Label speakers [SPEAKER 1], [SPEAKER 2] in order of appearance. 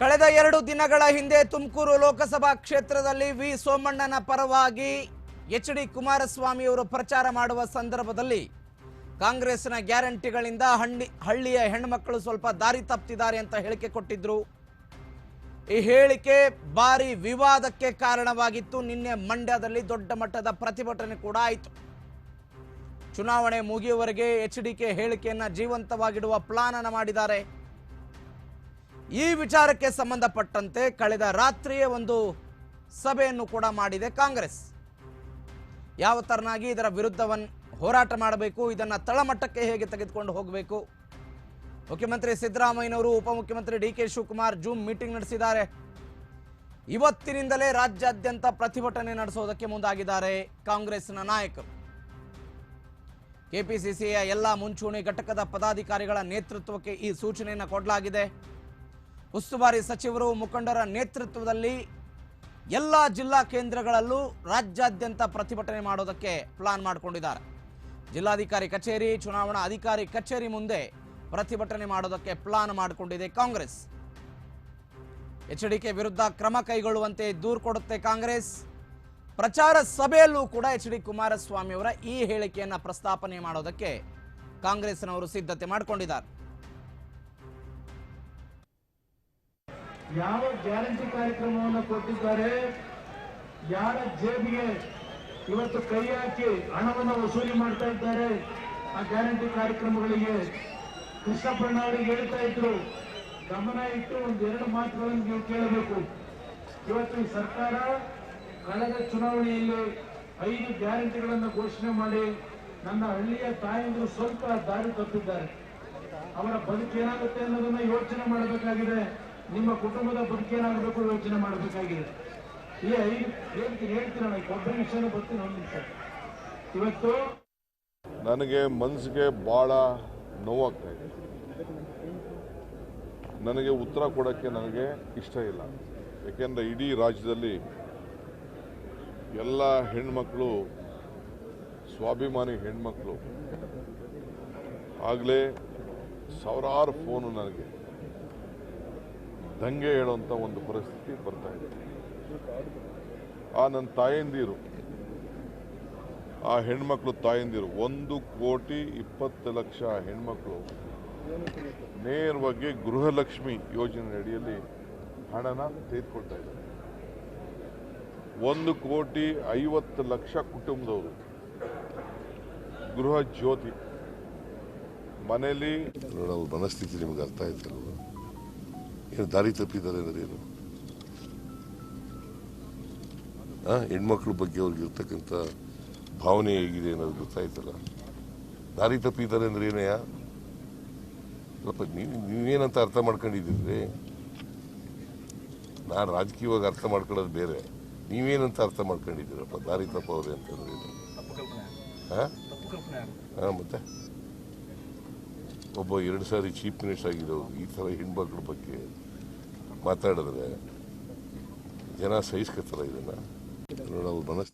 [SPEAKER 1] ಕಳೆದ ಎರಡು ದಿನಗಳ ಹಿಂದೆ ತುಮಕೂರು ಲೋಕಸಭಾ ಕ್ಷೇತ್ರದಲ್ಲಿ ವಿ ಸೋಮಣ್ಣನ ಪರವಾಗಿ ಎಚ್ ಡಿ ಕುಮಾರಸ್ವಾಮಿ ಅವರು ಪ್ರಚಾರ ಮಾಡುವ ಸಂದರ್ಭದಲ್ಲಿ ಕಾಂಗ್ರೆಸ್ನ ಗ್ಯಾರಂಟಿಗಳಿಂದ ಹಳ್ಳಿ ಹಳ್ಳಿಯ ಹೆಣ್ಮಕ್ಕಳು ಸ್ವಲ್ಪ ದಾರಿ ತಪ್ಪಿದ್ದಾರೆ ಅಂತ ಹೇಳಿಕೆ ಕೊಟ್ಟಿದ್ರು. ಈ ಹೇಳಿಕೆ ಭಾರಿ ವಿವಾದಕ್ಕೆ ಕಾರಣವಾಗಿತ್ತು. ನಿನ್ನೆ ಮಂಡ್ಯದಲ್ಲಿ ದೊಡ್ಡ ಮಟ್ಟದ ಪ್ರತಿಭಟನೆ ಕೂಡ ಆಯಿತು. ಚುನಾವಣೆ ಮುಗಿಯುವವರೆಗೆ ಎಚ್ ಡಿ ಕೆ ಹೇಳಿಕೆಯನ್ನು ಜೀವಂತವಾಗಿಡುವ ಪ್ಲಾನ್ ಅನ್ನು ಮಾಡಿದ್ದಾರೆ. ಈ ವಿಚಾರಕ್ಕೆ ಸಂಬಂಧಪಟ್ಟಂತೆ ಕಳೆದ ರಾತ್ರಿಯೇ ಒಂದು ಸಭೆಯನ್ನು ಕೂಡ ಮಾಡಿದೆ ಕಾಂಗ್ರೆಸ್. ಯಾವ ತರನಾಗಿ ಇದರ ವಿರುದ್ಧವನ್ನು ಹೋರಾಟ ಮಾಡಬೇಕು, ಇದನ್ನ ತಳಮಟ್ಟಕ್ಕೆ ಹೇಗೆ ತೆಗೆದುಕೊಂಡು ಹೋಗಬೇಕು? ಮುಖ್ಯಮಂತ್ರಿ ಸಿದ್ದರಾಮಯ್ಯನವರು, ಉಪಮುಖ್ಯಮಂತ್ರಿ D K Shivakumar zoom meeting ನಡೆಸಿದ್ದಾರೆ. ಇವತ್ತಿನಿಂದಲೇ ರಾಜ್ಯಾದ್ಯಂತ ಪ್ರತಿಭಟನೆ ನಡೆಸೋದಕ್ಕೆ ಮುಂದಾಗಿದ್ದಾರೆ ಕಾಂಗ್ರೆಸ್ನ ನಾಯಕರು. ಕೆಪಿಸಿಸಿಯ ಎಲ್ಲ ಮುಂಚೂಣಿ ಘಟಕದ ಪದಾಧಿಕಾರಿಗಳ ನೇತೃತ್ವಕ್ಕೆ ಈ ಸೂಚನೆಯನ್ನು ಕೊಡಲಾಗಿದೆ. ಉಸ್ತುವಾರಿ ಸಚಿವರು ಮುಖಂಡರ ನೇತೃತ್ವದಲ್ಲಿ ಎಲ್ಲ ಜಿಲ್ಲಾ ಕೇಂದ್ರಗಳಲ್ಲೂ ರಾಜ್ಯಾದ್ಯಂತ ಪ್ರತಿಭಟನೆ ಮಾಡೋದಕ್ಕೆ ಪ್ಲಾನ್ ಮಾಡಿಕೊಂಡಿದ್ದಾರೆ. ಜಿಲ್ಲಾಧಿಕಾರಿ ಕಚೇರಿ, ಚುನಾವಣಾ ಅಧಿಕಾರಿ ಕಚೇರಿ ಮುಂದೆ ಪ್ರತಿಭಟನೆ ಮಾಡೋದಕ್ಕೆ ಪ್ಲಾನ್ ಮಾಡಿಕೊಂಡಿದೆ ಕಾಂಗ್ರೆಸ್. ಎಚ್ಡಿಕೆ ವಿರುದ್ಧ ಕ್ರಮ ಕೈಗೊಳ್ಳುವಂತೆ ದೂರು ಕೊಡುತ್ತೆ ಕಾಂಗ್ರೆಸ್. ಪ್ರಚಾರ ಸಭೆಯಲ್ಲೂ ಕೂಡ ಎಚ್ ಡಿ ಕುಮಾರಸ್ವಾಮಿ ಅವರ ಈ ಹೇಳಿಕೆಯನ್ನು ಪ್ರಸ್ತಾಪನೆ ಮಾಡೋದಕ್ಕೆ ಕಾಂಗ್ರೆಸ್ನವರು ಸಿದ್ಧತೆ ಮಾಡಿಕೊಂಡಿದ್ದಾರೆ.
[SPEAKER 2] ಯಾವ ಗ್ಯಾರಂಟಿ ಕಾರ್ಯಕ್ರಮವನ್ನು ಕೊಟ್ಟಿದ್ದಾರೆ? ಯಾರ ಜೇಬಿಗೆ ಇವತ್ತು ಕೈ ಹಾಕಿ ಹಣವನ್ನು ವಸೂಲಿ ಮಾಡ್ತಾ ಇದ್ದಾರೆ? ಆ ಗ್ಯಾರಂಟಿ ಕಾರ್ಯಕ್ರಮಗಳಿಗೆ ಕೃಷ್ಣಪ್ಪಣ್ಣ ಅವರಿಗೆ ಹೇಳ್ತಾ ಇದ್ರು. ಗಮನ ಇಟ್ಟು ಒಂದೆರಡು ಮಾತುಗಳನ್ನು ನೀವು ಕೇಳಬೇಕು. ಇವತ್ತು ಈ ಸರ್ಕಾರ ಕಳೆದ ಚುನಾವಣೆಯಲ್ಲಿ ಐದು ಗ್ಯಾರಂಟಿಗಳನ್ನು ಘೋಷಣೆ ಮಾಡಿ ನನ್ನ ಹಳ್ಳಿಯ ತಾಯಂದಿರು ಸ್ವಲ್ಪ ದಾರಿ ತಪ್ಪಿದ್ದಾರೆ. ಅವರ ಬದುಕೇನಾಗುತ್ತೆ ಅನ್ನೋದನ್ನ ಯೋಚನೆ ಮಾಡಬೇಕಾಗಿದೆ. ನಿಮ್ಮ ಕುಟುಂಬದ ಬದುಕೇನಾಗಬೇಕು ಯೋಚನೆ ಮಾಡಬೇಕಾಗಿದೆ. ಈ ಐದು ಹೇಳ್ತೀನಿ ಹೇಳ್ತೀರಣ್ಣ ಒಬ್ಬರ ಒಬ್ಬ ನಿಮಿಷನೂ ಬರ್ತೀನಿ, ಒಂದು ನಿಮಿಷ. ಇವತ್ತು
[SPEAKER 3] ನನಗೆ ಮನಸ್ಸಿಗೆ ಭಾಳ ನೋವಾಗ್ತಾ ಇದೆ. ನನಗೆ ಉತ್ತರ ಕೊಡೋಕ್ಕೆ ನನಗೆ ಇಷ್ಟ ಇಲ್ಲ. ಏಕೆಂದರೆ ಇಡೀ ರಾಜ್ಯದಲ್ಲಿ ಎಲ್ಲ ಹೆಣ್ಮಕ್ಳು, ಸ್ವಾಭಿಮಾನಿ ಹೆಣ್ಮಕ್ಳು ಆಗಲೇ ಸಾವಿರಾರು ಫೋನು ನನಗೆ. ದಂಗೆ ಹೇಳುವಂಥ ಒಂದು ಪರಿಸ್ಥಿತಿ ಬರ್ತಾ ಇದೆ. ಆ ನನ್ನ ತಾಯಂದಿರು, ಆ ಹೆಣ್ಮಕ್ಳು ತಾಯಂದಿರು, ಒಂದು ಕೋಟಿ ಇಪ್ಪತ್ತು ಲಕ್ಷ ಹೆಣ್ಮಕ್ಳು ನೇರವಾಗಿ ಗೃಹಲಕ್ಷ್ಮಿ ಯೋಜನೆ ಅಡಿಯಲ್ಲಿ ಹಣನ ತೆಗೆದುಕೊಳ್ತಾ ಇದ್ದಾರೆ. ಒಂದು ಕೋಟಿ ಐವತ್ತು ಲಕ್ಷ ಕುಟುಂಬದವರು ಗೃಹ ಜ್ಯೋತಿ. ಮನೆಯಲ್ಲಿ
[SPEAKER 4] ಮನಸ್ಥಿತಿ ನಿಮ್ಗೆ ಅರ್ಥ ಆಯ್ತಲ್ವ? ಏನು ದಾರಿ ತಪ್ಪಿದ್ದಾರೆ ಅಂದರೆ ಏನು? ಹಾಂ ಹೆಣ್ಮಕ್ಳ ಬಗ್ಗೆ ಅವ್ರಿಗೆ ಇರ್ತಕ್ಕಂಥ ಭಾವನೆ ಹೇಗಿದೆ ಅನ್ನೋದು ಗೊತ್ತಾಯ್ತಲ್ಲ. ದಾರಿ ತಪ್ಪಿದ್ದಾರೆ ಅಂದರೆ ಏನಯ್ಯ ಸ್ವಲ್ಪ ನೀವು ನೀವೇನಂತ ಅರ್ಥ ಮಾಡ್ಕೊಂಡಿದ್ದೀರಿ? ನಾನು ರಾಜಕೀಯವಾಗಿ ಅರ್ಥ ಮಾಡ್ಕೊಳ್ಳೋದು ಬೇರೆ. ನೀವೇನಂತ ಅರ್ಥ ಮಾಡ್ಕೊಂಡಿದ್ದೀರಪ್ಪ? ದಾರಿ ತಪ್ಪವ್ರೆ ಅಂತಂದ್ರೆ ಹಾಂ ಹಾಂ ಮತ್ತೆ? ಒಬ್ಬ ಎರಡು ಸಾರಿ ಚೀಫ್ ಮಿನಿಸ್ಟರ್ ಆಗಿರೋ ಈ ಥರ ಹೆಣ್ಮಕ್ಳ ಬಗ್ಗೆ ಮಾತಾಡಿದ್ರೆ ಜನ ಸಹಿಸ್ಕೊತಾರ ಇದನ್ನು. ನಾವು ಅವ್ರ ಮನಸ್